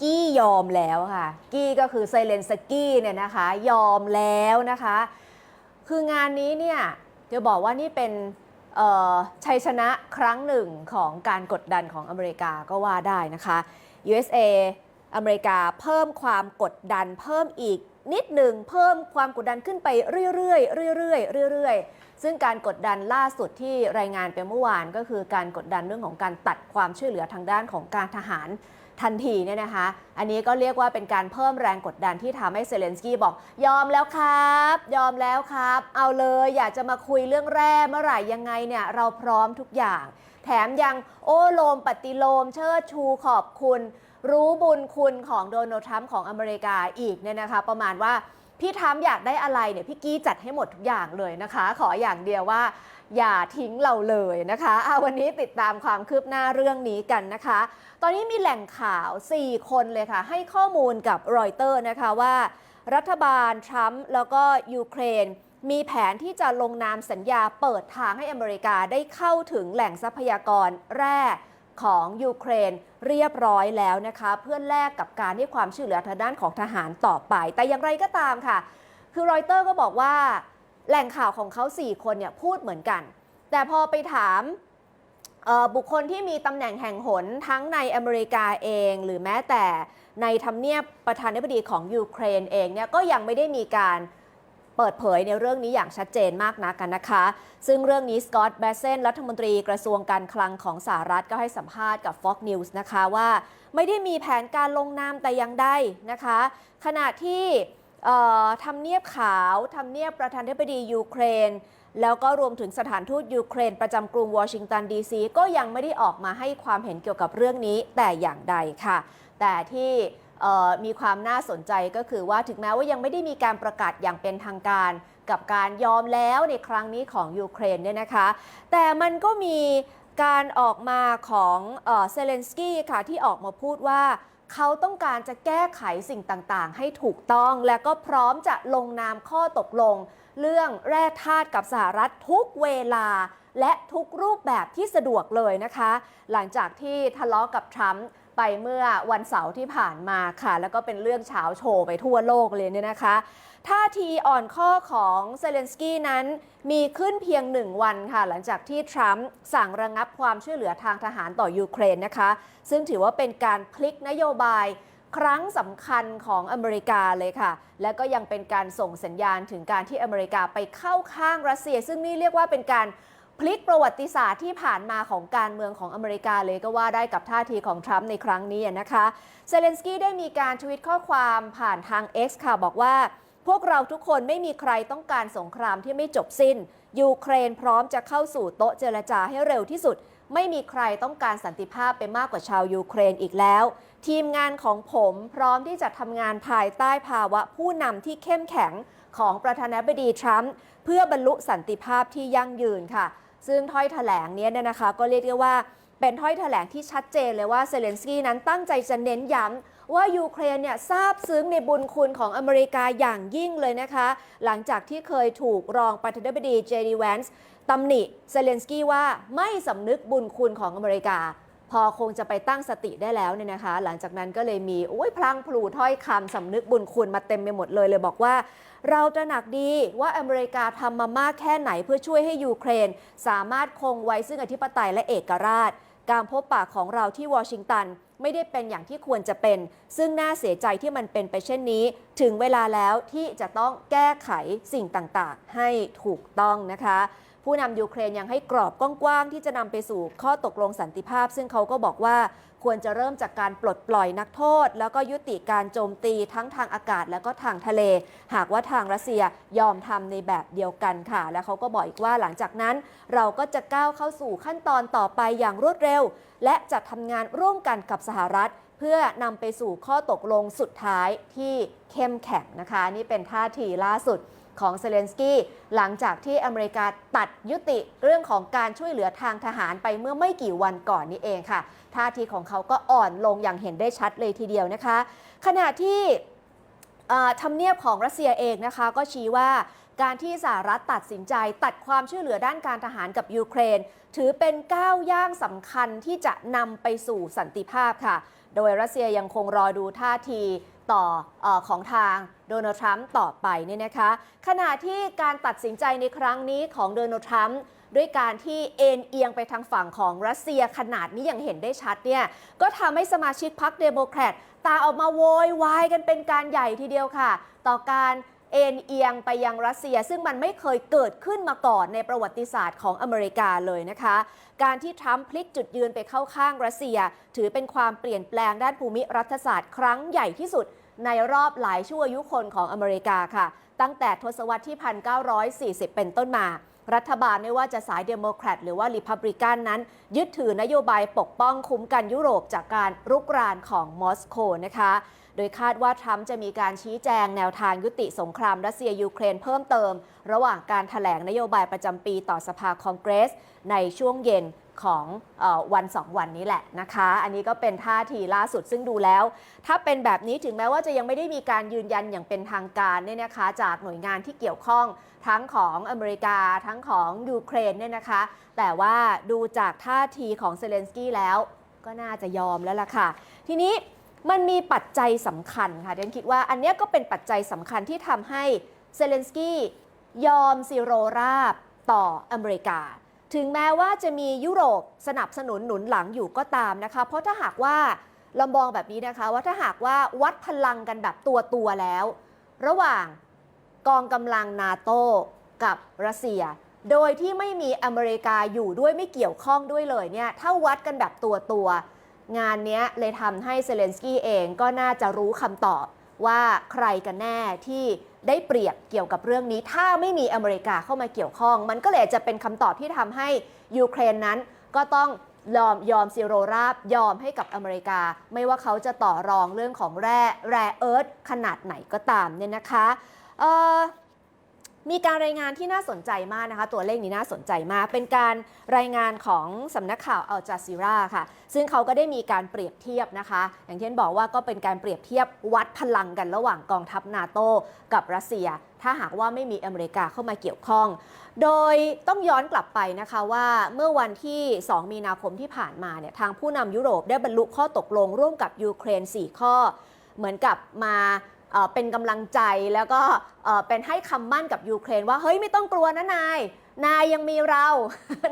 กี้ยอมแล้วค่ะ กี้ก็คือไซเลนสกี้เนี่ยนะคะ ยอมแล้วนะคะ คืองานนี้เนี่ยจะบอกว่านี่เป็นชัยชนะครั้งหนึ่งของการกดดันของอเมริกาก็ว่าได้นะคะ USA อเมริกาเพิ่มความกดดันเพิ่มอีกนิดหนึ่งเพิ่มความกดดันขึ้นไปเรื่อยๆเรื่อยๆเรื่อยๆ ซึ่งการกดดันล่าสุดที่รายงานไปเมื่อวานก็คือการกดดันเรื่องของการตัดความช่วยเหลือทางด้านของการทหารทันทีเนี่ยนะคะ อันนี้ก็เรียกว่าเป็นการเพิ่มแรงกดดันที่ทำให้เซเลนสกี้บอก ยอมแล้วครับ ยอมแล้วครับ เอาเลยอยากจะมาคุยเรื่องแร่เมื่อไหร่ยังไงเนี่ยเราพร้อมทุกอย่าง แถมยังโอ้โลมปฏิโลม เชิดชูขอบคุณ รู้บุญคุณของโดนัลด์ทรัมป์ของอเมริกาอีกเนี่ยนะคะ ประมาณว่า พี่ทรัมอยากได้อะไรเนี่ยพี่กี้จัดให้หมดทุกอย่างเลยนะคะ ขออย่างเดียวว่า อย่าทิ้งเราเลยนะคะเอาวันนี้ติดตามความคืบหน้าเรื่องนี้กันนะคะ ตอนนี้มีแหล่งข่าว 4 คนเลยค่ะ ให้ข้อมูลกับรอยเตอร์นะคะว่า รัฐบาลทรัมป์แล้วก็ยูเครนมีแผนที่จะลงนามสัญญาเปิดทางให้อเมริกาได้เข้าถึงแหล่งทรัพยากรแร่ ของยูเครนเรียบร้อยแล้วนะคะ เพื่อแลกกับการให้ความช่วยเหลือทางด้านของทหารต่อไป แต่อย่างไรก็ตามค่ะ คือรอยเตอร์ก็บอกว่า แหล่งข่าวของเขา 4 คนเนี่ยพูดเหมือนกัน แต่พอไปถามบุคคลที่มีตำแหน่งแห่งหนทั้งในอเมริกาเอง หรือแม้แต่ในทำเนียบประธานาธิบดีของยูเครนเองเนี่ยก็ยังไม่ได้มีการ เปิดเผยในเรื่องนี้อย่างชัดเจนมากนักกันนะคะ ซึ่งเรื่องนี้สกอตต์แบเซนรัฐมนตรีกระทรวงการคลังของสหรัฐก็ให้สัมภาษณ์กับ Fox News นะคะว่า ไม่ได้มีแผนการลงนามแต่อย่างใดนะคะ ขณะที่ทำเนียบขาวทำเนียบประธานาธิบดียูเครน แล้วก็รวมถึงสถานทูตยูเครน ประจำกรุงวอชิงตันดีซีก็ยังไม่ได้ออกมาให้ความเห็นเกี่ยวกับเรื่องนี้แต่อย่างใดค่ะ แต่ที่ มีความน่าสนใจก็คือว่าถึงแม้ว่ายังไม่ได้มีการประกาศอย่างเป็นทางการกับการยอมแล้วในครั้งนี้ของยูเครนเนี่ยนะคะ แต่มันก็มีการออกมาของเซเลนสกี้ค่ะที่ออกมาพูดว่าเขาต้องการจะแก้ไขสิ่งต่างๆ ให้ถูกต้อง และก็พร้อมจะลงนามข้อตกลง เรื่องแร่ธาตุกับสหรัฐทุกเวลา และทุกรูปแบบที่สะดวกเลยนะคะ หลังจากที่ทะเลาะกับทรัมป์ ไปเมื่อวันเสาร์ที่ผ่านมาค่ะ แล้วก็เป็นเรื่องเช้าโชว์ไปทั่วโลกเลยเนี่ยนะคะท่าทีอ่อนข้อของเซเลนสกี้นั้นมีขึ้นเพียงหนึ่งวันค่ะ หลังจากที่ทรัมป์สั่งระงับความช่วยเหลือทางทหารต่อยูเครนนะคะ ซึ่งถือว่าเป็นการพลิกนโยบายครั้งสำคัญของอเมริกาเลยค่ะ และก็ยังเป็นการส่งสัญญาณถึงการที่อเมริกาไปเข้าข้างรัสเซีย ซึ่งนี่เรียกว่าเป็นการ พลิกประวัติศาสตร์ที่ผ่านมาของการเมืองของอเมริกาเลยก็ว่าได้กับท่าทีของทรัมป์ในครั้งนี้นะคะเซเลนสกี้ได้มีการทวิตข้อความผ่านทาง X ค่ะบอกว่า พวกเราทุกคนไม่มีใครต้องการสงครามที่ไม่จบสิ้น ยูเครนพร้อมจะเข้าสู่โต๊ะเจรจาให้เร็วที่สุด ไม่มีใครต้องการสันติภาพไปมากกว่าชาวยูเครนอีกแล้ว ทีมงานของผมพร้อมที่จะทำงานภายใต้ภาวะผู้นำที่เข้มแข็งของประธานาธิบดีทรัมป์เพื่อบรรลุสันติภาพที่ยั่งยืนค่ะ ซึ่งถ้อยแถลงนี้เนี่ยนะคะก็เรียกได้ว่าเป็นถ้อยแถลงที่ชัดเจนเลยว่าเซเลนสกี้นั้นตั้งใจจะเน้นย้ำว่ายูเครนเนี่ยซาบซึ้งในบุญคุณของอเมริกาอย่างยิ่งเลยนะคะ หลังจากที่เคยถูกรองประธานาธิบดีเจดีแวนส์ตำหนิเซเลนสกี้ว่าไม่สำนึกบุญคุณของอเมริกา พอคงจะไปตั้งสติได้แล้วเนี่ยนะคะ หลังจากนั้นก็เลยมีโอ้ยพลังพลูถ้อยคำสำนึกบุญคุณมาเต็มไปหมดเลยเลยบอกว่า เราตระหนักดีว่าอเมริกาทำมามากแค่ไหนเพื่อช่วยให้ยูเครน สามารถคงไว้ซึ่งอธิปไตยและเอกราช การพบปะของเราที่วอชิงตันไม่ได้เป็นอย่างที่ควรจะเป็น ซึ่งน่าเสียใจที่มันเป็นไปเช่นนี้ ถึงเวลาแล้วที่จะต้องแก้ไขสิ่งต่างๆ ให้ถูกต้องนะคะ ผู้นำยูเครนยังให้กรอบกว้างๆที่จะนำไปสู่ข้อตกลงสันติภาพ ซึ่งเขาก็บอกว่าควรจะเริ่มจากการปลดปล่อยนักโทษ แล้วก็ยุติการโจมตีทั้งทางอากาศแล้วก็ทางทะเล หากว่าทางรัสเซียยอมทำในแบบเดียวกันค่ะ และเขาก็บอกอีกว่าหลังจากนั้น เราก็จะก้าวเข้าสู่ขั้นตอนต่อไปอย่างรวดเร็ว และจะทำงานร่วมกันกับสหรัฐ เพื่อนำไปสู่ข้อตกลงสุดท้ายที่เข้มแข็งนะคะ นี่เป็นท่าทีล่าสุด ของเซเลนสกี้หลังจากที่อเมริกาตัดยุติเรื่องของการช่วยเหลือทางทหารไปเมื่อไม่กี่วันก่อนนี้เองค่ะ ท่าทีของเขาก็อ่อนลงอย่างเห็นได้ชัดเลยทีเดียวนะคะ ขณะที่ทำเนียบของรัสเซียเองนะคะ ก็ชี้ว่าการที่สหรัฐตัดสินใจตัดความช่วยเหลือด้านการทหารกับยูเครน ถือเป็นก้าวย่างสำคัญที่จะนำไปสู่สันติภาพค่ะ โดยรัสเซียยังคงรอดูท่าที ต่ออของทางโดนัลด์ทรัมป์ต่อไปเนี่ยนะคะขณะที่การตัดสินใจในครั้งนี้ของโดนัลด์ทรัมป์ด้วยการที่เอ็นเอียงไปทางฝั่งของรัสเซียขนาดนี้อย่างเห็นได้ชัดเนี่ยก็ทำให้สมาชิกพรรคเดโมแครตตาออกมาโวยวายกันเป็นการใหญ่ทีเดียวค่ะ ต่อการ เอ็นเอียงไปยังรัสเซีย ซึ่งมันไม่เคยเกิดขึ้นมาก่อนในประวัติศาสตร์ของอเมริกาเลยนะคะ การที่ทรัมป์พลิกจุดยืนไปเข้าข้างรัสเซีย ถือเป็นความเปลี่ยนแปลงด้านภูมิรัฐศาสตร์ครั้งใหญ่ที่สุดในรอบหลายชั่วอายุคนของอเมริกาค่ะ ตั้งแต่ทศวรรษที่ 1940 เป็นต้นมา รัฐบาลไม่ว่าจะสายเดโมแครตหรือว่าริพับริกันนั้น ยึดถือนโยบายปกป้องคุ้มกันยุโรปจากการรุกรานของมอสโกนะคะ โดยคาดว่าทรัมป์จะมีการชี้แจงแนวทางยุติสงครามรัสเซียยูเครนเพิ่มเติม ระหว่างการถแถลงนโยบายประจำปีต่อสภาคองเกรส ในช่วงเย็นของออวันสองวันนี้แหละนะคะ อันนี้ก็เป็นท่าทีล่าสุดซึ่งดูแล้ว ถ้าเป็นแบบนี้ถึงแม้ว่าจะยังไม่ได้มีการยืนยันอย่างเป็นทางการเนี่ยนะคะ จากหน่วยงานที่เกี่ยวข้องทั้งของอเมริกาทั้งของยูเครนเนี่ยนะคะ แต่ว่าดูจากท่าทีของเซเลนสกี้แล้วก็น่าจะยอมแล้วล่ะค่ะ ทีนี้ มันมีปัจจัยสำคัญค่ะเดนคิดว่าอันนี้ก็เป็นปัจจัยสำคัญที่ทำให้เซเลนสกี้ยอมซีโรราบต่ออเมริกา ถึงแม้ว่าจะมียุโรปสนับสนุนหนุนหลังอยู่ก็ตามนะคะ เพราะถ้าหากว่าเรามองแบบนี้นะคะ ว่าถ้าหากว่าวัดพลังกันแบบตัวตัวแล้ว ระหว่างกองกำลังนาโตกับรัสเซีย โดยที่ไม่มีอเมริกาอยู่ด้วยไม่เกี่ยวข้องด้วยเลยเนี่ยถ้าวัดกันแบบตัวตัวๆ งานนี้เลยทำให้เซเลนสกี้เองก็น่าจะรู้คำตอบว่าใครกันแน่ที่ได้เปรียบเกี่ยวกับเรื่องนี้ ถ้าไม่มีอเมริกาเข้ามาเกี่ยวข้อง มันก็เลยจะเป็นคำตอบที่ทำให้ยูเครนนั้นก็ต้องยอมยอมซีโรราบยอมให้กับอเมริกา ไม่ว่าเขาจะต่อรองเรื่องของแร่แร่เอิร์ธขนาดไหนก็ตามเนี่ยนะคะ เอ่อ มีการรายงานที่น่าสนใจมากนะคะ ตัวเลขนี้น่าสนใจมาก เป็นการรายงานของสำนักข่าวอัลจาซีราค่ะ ซึ่งเขาก็ได้มีการเปรียบเทียบนะคะ อย่างเช่นบอกว่าก็เป็นการเปรียบเทียบวัดพลังกันระหว่างกองทัพนาโตกับรัสเซีย ถ้าหากว่าไม่มีอเมริกาเข้ามาเกี่ยวข้อง โดยต้องย้อนกลับไปนะคะว่าเมื่อวันที่ 2 มีนาคมที่ผ่านมาเนี่ยทางผู้นำยุโรปได้บรรลุข้อตกลงร่วมกับยูเครน 4 ข้อ เหมือนกับมา เป็นกำลังใจแล้วก็เอ่อเป็นให้คำมั่นกับยูเครนว่าเฮ้ยไม่ต้องกลัวนะนาย นายยังมีเรา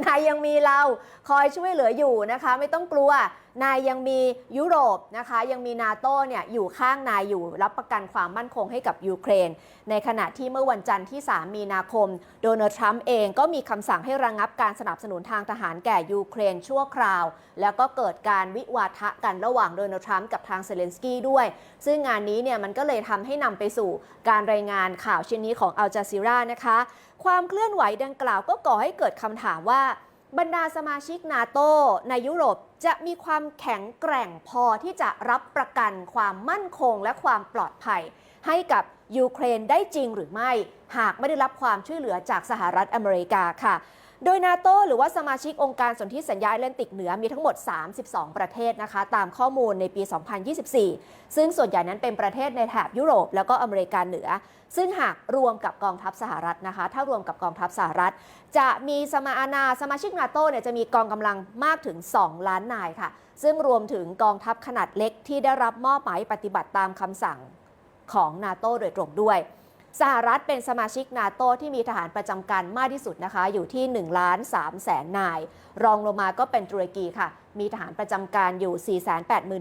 นายยังมีเราคอยช่วยเหลืออยู่นะคะ ไม่ต้องกลัว นายยังมียุโรปนะคะ ยังมีนาโต้เนี่ยอยู่ข้างนายอยู่รับประกันความมั่นคงให้กับยูเครน ในขณะที่เมื่อวันจันทร์ที่ 3 มีนาคม โดนัลด์ทรัมป์เองก็มีคำสั่งให้ระงงับการสนับสนุนทางทหารแก่ยูเครนชั่วคราว แล้วก็เกิดการวิวาทะกันระหว่างโดนัลด์ทรัมป์กับทางเซเลนสกี้ด้วย ซึ่งงานนี้เนี่ยมันก็เลยทำให้นำไปสู่การรายงานข่าวชิ้นนี้ของอัลจาซีรานะคะ ความเคลื่อนไหวดังกล่าวก็ก่อให้เกิดคำถามว่า บรรดาสมาชิกนาโตในยุโรปจะมีความแข็งแกร่งพอที่จะรับประกันความมั่นคงและความปลอดภัย ให้กับยูเครนได้จริงหรือไม่ หากไม่ได้รับความช่วยเหลือจากสหรัฐอเมริกาค่ะ โดยนาโตหรือว่าสมาชิกองค์การสนธิสัญญาแอตแลนติกเหนือมีทั้งหมด 32 ประเทศนะคะ ตามข้อมูลในปี 2024 ซึ่งส่วนใหญ่นั้นเป็นประเทศในแถบยุโรป แล้วก็อเมริกาเหนือ ซึ่งหากรวมกับกองทัพสหรัฐนะคะ ถ้ารวมกับกองทัพสหรัฐ จะมีสมาอาณาสมาชิกนาโตเนี่ยจะมีกองกำลังมากถึง 2 ล้านนายค่ะ ซึ่งรวมถึงกองทัพขนาดเล็กที่ได้รับมอบหมายปฏิบัติตามคำสั่งของนาโตโดยตรงด้วย สหรัฐเป็นสมาชิกนาโตที่มีทหารประจำการมากที่สุดนะคะ อยู่ที่1ล้าน3แสนนาย รองลงมาก็เป็นตุรกีค่ะ มีทหารประจำการอยู่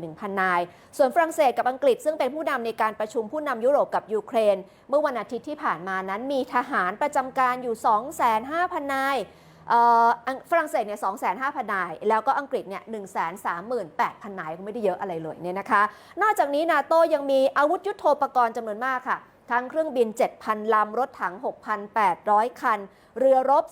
481,000 นาย ส่วนฝรั่งเศสกับอังกฤษซึ่งเป็นผู้นำในการประชุมผู้นำยุโรปกับยูเครน เมื่อวันอาทิตย์ที่ผ่านมานั้นมีทหารประจำการอยู่ 2,500,000 นายฝรั่งเศสเนี่ย2,500,000นาย แล้วก็อังกฤษเนี่ย138,000นายก็ไม่ได้เยอะอะไรเลยเนี่ยนะคะ นอกจากนี้นาโตยังมีอาวุธยุโทโธปกรณ์จำนวนมากค่ะ ทั้งเครื่องบิน 7,000 ลำ รถถัง 6,800 คัน เรือรบ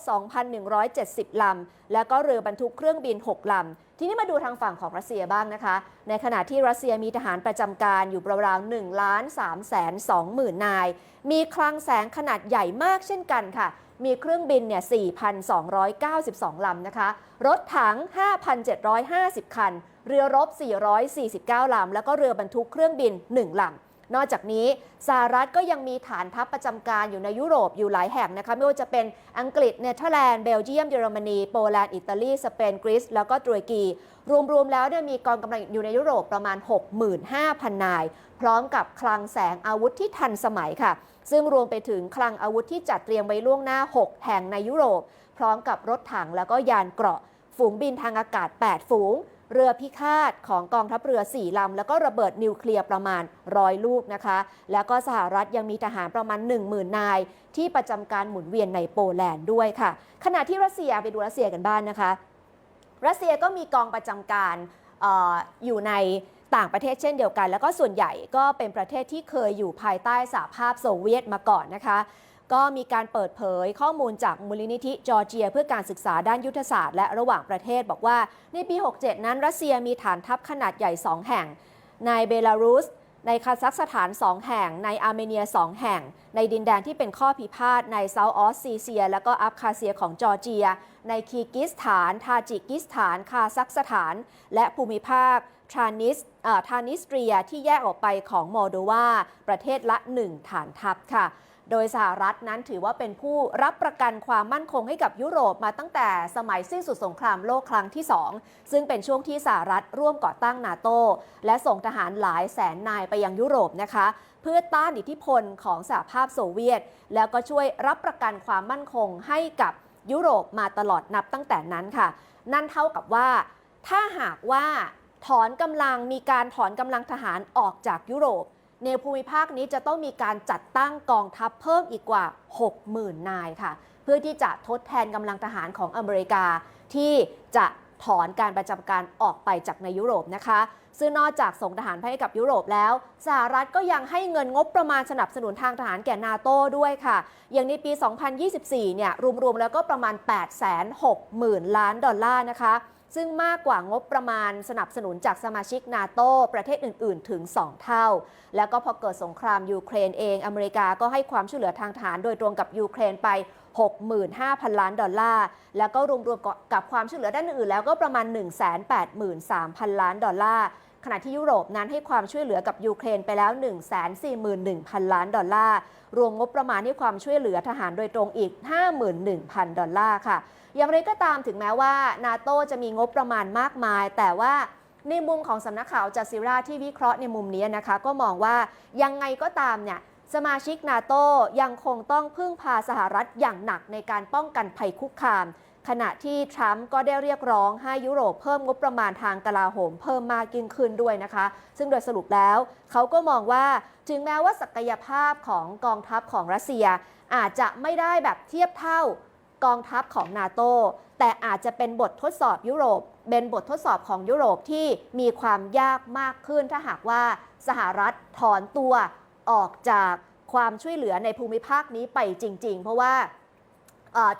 2,170 ลำ แล้วก็เรือบรรทุกเครื่องบิน 6 ลำ ทีนี้มาดูทางฝั่งของรัสเซียบ้างนะคะ ในขณะที่รัสเซียมีทหารประจำการอยู่ราวๆ1ล้าน3แสน2หมื่นนาย มีคลังแสงขนาดใหญ่มากเช่นกันค่ะ มีเครื่องบินเนี่ย 4,292 ลำนะคะ รถถัง 5,750 คัน เรือรบ 449 ลำ แล้วก็เรือบรรทุกเครื่องบิน 1 ลำ นอกจากนี้สหรัฐก็ยังมีฐานทัพประจำการอยู่ในยุโรปอยู่หลายแห่งนะคะไม่ว่าจะเป็นอังกฤษเนเธอร์แลนด์เบลเยียมเยอรมนีโปแลนด์อิตาลีสเปนกรีซแล้วก็ตุรกี รวมๆแล้วเนี่ยมีกองกำลังอยู่ในยุโรปประมาณ 65,000 นาย พร้อมกับคลังแสงอาวุธที่ทันสมัยค่ะ ซึ่งรวมไปถึงคลังอาวุธที่จัดเตรียมไว้ล่วงหน้า 6 แห่งในยุโรป พร้อมกับรถถังแล้วก็ยานเกราะ ฝูงบินทางอากาศ 8 ฝูง เรือพิฆาตของกองทัพเรือ 4 ลำ แล้วก็ระเบิดนิวเคลียร์ประมาณร้อยลูกนะคะ แล้วก็สหรัฐยังมีทหารประมาณ 10,000 นาย ที่ประจำการหมุนเวียนในโปแลนด์ด้วยค่ะ ขณะที่รัสเซียไปดูรัสเซียกันบ้างนนะคะ รัสเซียก็มีกองประจำการอออยู่ในต่างประเทศเช่นเดียวกัน แล้วก็ส่วนใหญ่ก็เป็นประเทศที่เคยอยู่ภายใต้สหภาพโซเวียตมาก่อนนะคะ ก็มีการเปิดเผยข้อมูลจากมูลนิธิจอร์เจีย เพื่อการศึกษาด้านยุทธศาสตร์และระหว่างประเทศบอกว่า ในปี 67 นั้นรัสเซียมีฐานทัพขนาดใหญ่ 2 แห่ง ในเบลารุส ในคาซัคสถาน 2 แห่ง ในอาร์เมเนีย 2 แห่ง ในดินแดนที่เป็นข้อพิพาทในเซาท์ออสซีเซีย และก็อับคาเซียของจอร์เจีย ในคีกิสถาน ทาจิกิสถาน คาซัคสถาน และภูมิภาคทรานิสทรานิสเตรียที่แยกออกไปของโมโดวาประเทศละ 1 ฐานทัพค่ะ โดยสหรัฐนั้นถือว่าเป็นผู้รับประกันความมั่นคงให้กับยุโรปมาตั้งแต่สมัยสิ้นสุดสงครามโลกครั้งที่ 2 ซึ่งเป็นช่วงที่สหรัฐร่วมก่อตั้งนาโต และส่งทหารหลายแสนนายไปยังยุโรปนะคะ เพื่อต้านอิทธิพลของสหภาพโซเวียต แล้วก็ช่วยรับประกันความมั่นคงให้กับยุโรปมาตลอดนับตั้งแต่นั้นค่ะ นั่นเท่ากับว่า ถ้าหากว่าถอนกำลังมีการถอนกำลังทหารออกจากยุโรป ในภูมิภาคนี้จะต้องมีการจัดตั้งกองทัพเพิ่มอีกกว่า 60,000 นายค่ะ เพื่อที่จะทดแทนกำลังทหารของอเมริกา ที่จะถอนการประจำการออกไปจากในยุโรปนะคะ ซึ่งนอกจากส่งทหารไปให้กับยุโรปแล้ว สหรัฐก็ยังให้เงินงบประมาณสนับสนุนทางทหารแก่นาโต้ด้วยค่ะ อย่างในปี 2024 เนี่ย รวมๆ แล้วก็ประมาณ 860,000 ล้านดอลลาร์นะคะ ซึ่งมากกว่างบประมาณสนับสนุนจากสมาชิกนาโตประเทศอื่น ๆ ถึง 2 เท่า แล้วก็พอเกิดสงครามยูเครนเอง อเมริกาก็ให้ความช่วยเหลือทางทหารโดยตรงกับยูเครนไป 65,000 ล้านดอลลาร์ แล้วก็รวมๆกับความช่วยเหลือด้านอื่น แล้วก็ประมาณ 183,000 ล้านดอลลาร์ ขณะที่ยุโรปนั้นให้ความช่วยเหลือกับยูเครนไปแล้ว 141,000 ล้านดอลลาร์ รวมงบประมาณให้ความช่วยเหลือทหารโดยตรงอีก 51,000 ดอลลาร์ค่ะ อย่างไรก็ตามถึงแม้ว่านาโตจะมีงบประมาณมากมาย แต่ว่าในมุมของสำนักข่าวจัซิราที่วิเคราะห์ในมุมนี้นะคะ ก็มองว่ายังไงก็ตามเนี่ยสมาชิกนาโตยังคงต้องพึ่งพาสหรัฐอย่างหนักในการป้องกันภัยคุกคาม ขณะที่ทรัมป์ก็ได้เรียกร้องให้ยุโรปเพิ่มงบประมาณทางกลาโหมเพิ่มมากยิ่งขึ้นด้วยนะคะ ซึ่งโดยสรุปแล้วเขาก็มองว่าถึงแม้ว่าศักยภาพของกองทัพของรัสเซีย อาจจะไม่ได้แบบเทียบเท่ากองทัพของนาโตแต่อาจจะเป็นบททดสอบยุโรป เป็นบททดสอบของยุโรปที่มีความยากมากขึ้นถ้าหากว่าสหรัฐถอนตัวออกจากความช่วยเหลือในภูมิภาคนี้ไปจริง ๆ เพราะว่า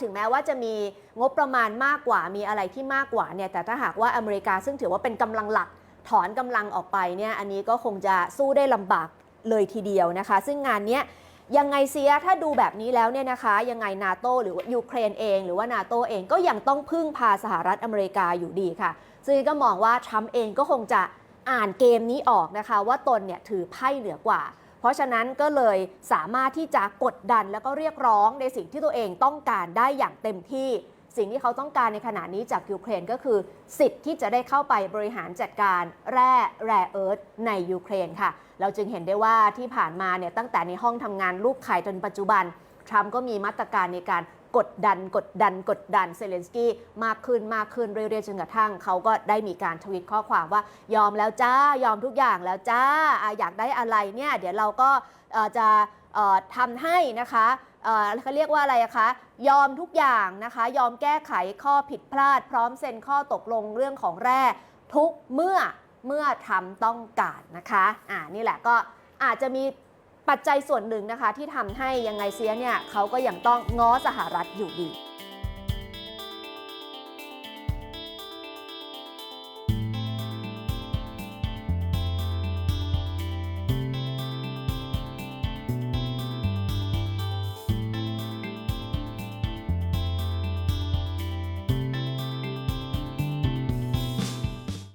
ถึงแม้ว่าจะมีงบประมาณมากกว่ามีอะไรที่มากกว่าเนี่ยแต่ถ้าหากว่าอเมริกาซึ่งถือว่าเป็นกำลังหลักถอนกำลังออกไปเนี่ยอันนี้ก็คงจะสู้ได้ลำบากเลยทีเดียวนะคะ ซึ่งงานเนี้ยยังไงเสียถ้าดูแบบนี้แล้วเนี่ยนะคะยังไงนาโตหรือยูเครนเอง หรือว่านาโตเองก็ยังต้องพึ่งพาสหรัฐอเมริกาอยู่ดีค่ะ ซึ่งก็มองว่าทรัมป์เองก็คงจะอ่านเกมนี้ออกนะคะ ว่าตนเนี่ยถือไพ่เหนือกว่า เพราะฉะนั้นก็เลยสามารถที่จะกดดันแล้วก็เรียกร้องในสิ่งที่ตัวเองต้องการได้อย่างเต็มที่ สิ่งที่เขาต้องการในขณะนี้จากยูเครนก็คือ สิทธิ์ที่จะได้เข้าไปบริหารจัดการแร่แร่เอิร์ธในยูเครนค่ะ เราจึงเห็นได้ว่าที่ผ่านมาเนี่ยตั้งแต่ในห้องทำงานรูปไข่จนปัจจุบันทรัมป์ก็มีมาตรการในการ กดดันกดดันกดดันเซเลนสกี้มากขึ้นมากขึ้นเรื่อยๆจนกระทั่งเขาก็ได้มีการทวิตข้อความว่ายอมแล้วจ้ายอมทุกอย่างแล้วจ้าออยากได้อะไรเนี่ยเดี๋ยวเราก็จะเอ่อทำให้นะคะเขาเรียกว่าอะไรคะ ยอมทุกอย่างนะคะ ยอมแก้ไขข้อผิดพลาด พร้อมเซ็นข้อตกลงเรื่องของแร่ทุกเมื่อเมื่อทำต้องการนะคะ อ่านี่แหละก็อาจจะมี ปัจจัยส่วนหนึ่งนะคะที่ทำให้ยังไงเสียเนี่ยเขาก็ยังต้องง้อสหรัฐอยู่ดี